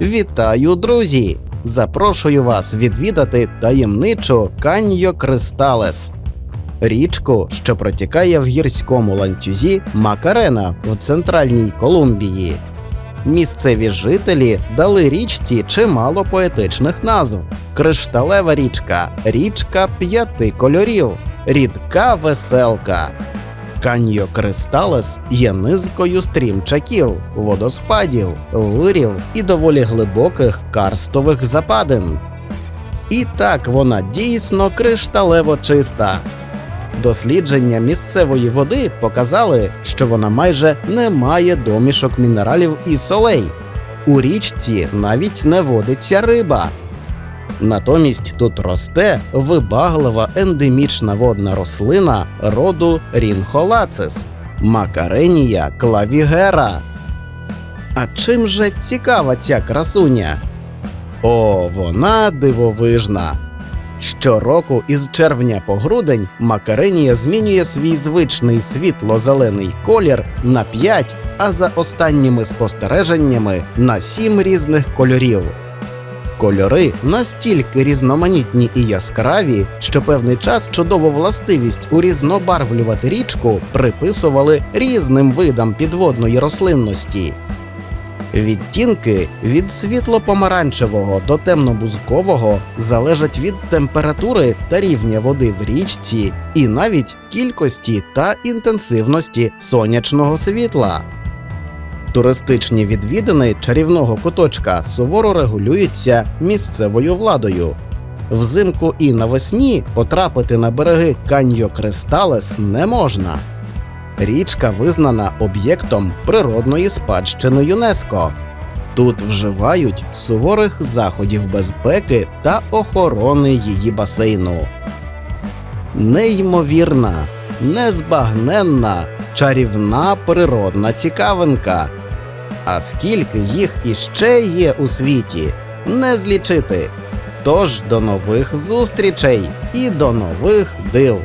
Вітаю, друзі! Запрошую вас відвідати таємничу Каньо Кристалес, річку, що протікає в гірському ланцюзі Макарена в центральній Колумбії. Місцеві жителі дали річці чимало поетичних назв: Кришталева річка, річка п'яти кольорів, рідка веселка. Каньо Кристалес є низкою стрімчаків, водоспадів, вирів і доволі глибоких карстових западин. І так вона дійсно кришталево чиста. Дослідження місцевої води показали, що вона майже не має домішок мінералів і солей. У річці навіть не водиться риба. Натомість тут росте вибаглива ендемічна водна рослина роду Рінхолацис Макаренія клавігера. А чим же цікава ця красуня? О, вона дивовижна. Щороку із червня по грудень Макаренія змінює свій звичний світло-зелений колір на 5, а за останніми спостереженнями на 7 різних кольорів. Кольори настільки різноманітні і яскраві, що певний час чудову властивість урізнобарвлювати річку приписували різним видам підводної рослинності. Відтінки від світло-помаранчевого до темно-бузкового залежать від температури та рівня води в річці, і навіть кількості та інтенсивності сонячного світла. Туристичні відвідини чарівного куточка суворо регулюються місцевою владою. Взимку і навесні потрапити на береги Каньо Кристалес не можна. Річка визнана об'єктом природної спадщини ЮНЕСКО. Тут вживають суворих заходів безпеки та охорони її басейну. Неймовірна, незбагненна, чарівна природна цікавинка. А скільки їх іще є у світі, не злічити. Тож до нових зустрічей і до нових див!